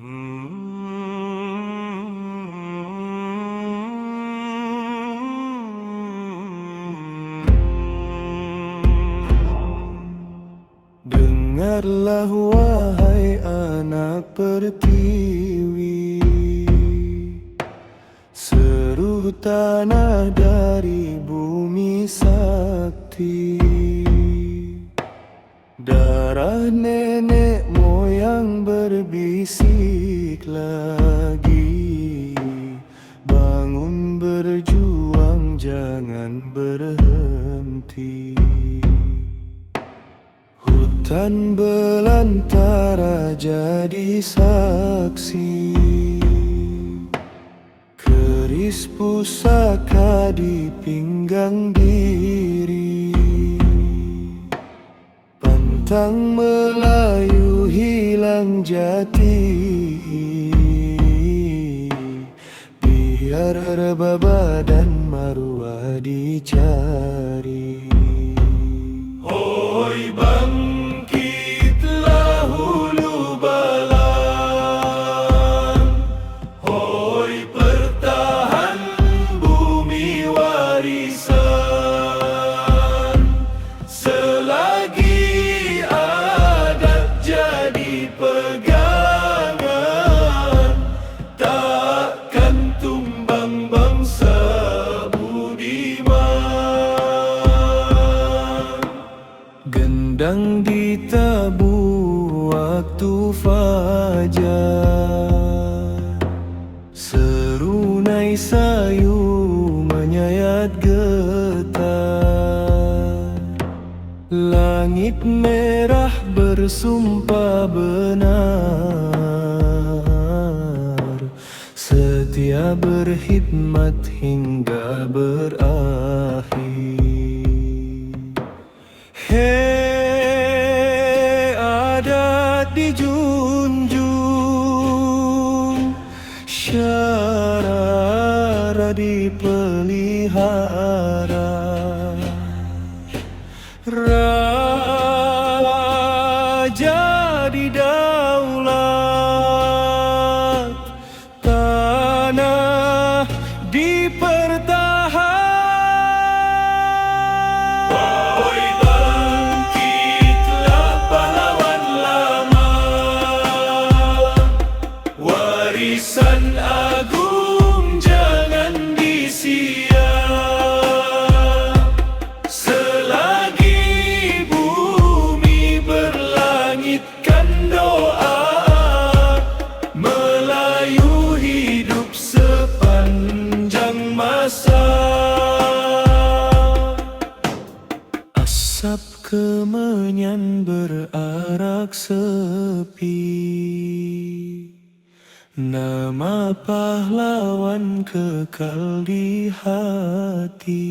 Dengarlah wahai anak pertiwi. Seru tanah dari bumi sakti. Darah nenek berbisik lagi. Bangun berjuang jangan berhenti. Hutan belantara jadi saksi. Keris pusaka di pinggang diri. Pantang jati Biar rebaba dan marwah dicari. Hoi bangkitlah Gendang ditabu waktu fajar. Serunai sayu menyayat getar. Langit merah bersumpah benar. Setia berkhidmat hingga berakhir. Hei Syarara dipelihara Raja didaulat berlangitkan doa Melayu hidup sepanjang masa. Asap kemenyan berarak sepi. Nama pahlawan kekal di hati